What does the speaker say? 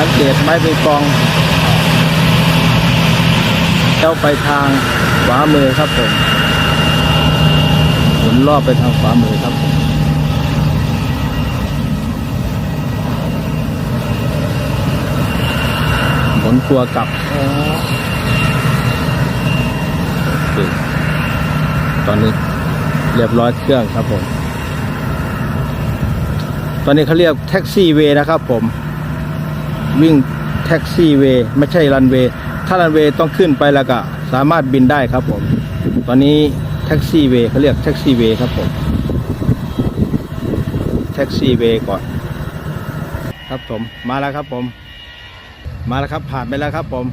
สังเกตไม้เป็นกองแล้วไปทางขวามือครับผมหมุนรอบไปทางขวามือครับผมหมุนตัวกลับโอเคตอนนี้เรียบร้อยเครื่องครับผม ตอนนี้เขาเรียกแท็กซี่เวนะครับผม วิ่งแท็กซี่เวย์ไม่ใช่รันเวย์ถ้ารันเวย์ต้องขึ้นไปแล้วก็สามารถบินได้ครับผม ตอนนี้แท็กซี่เวย์เขาเรียกแท็กซี่เวย์ครับผมแท็กซี่เวย์ก่อน ครับผมมาแล้วครับผม มาแล้วครับผ่านไปแล้วครับผม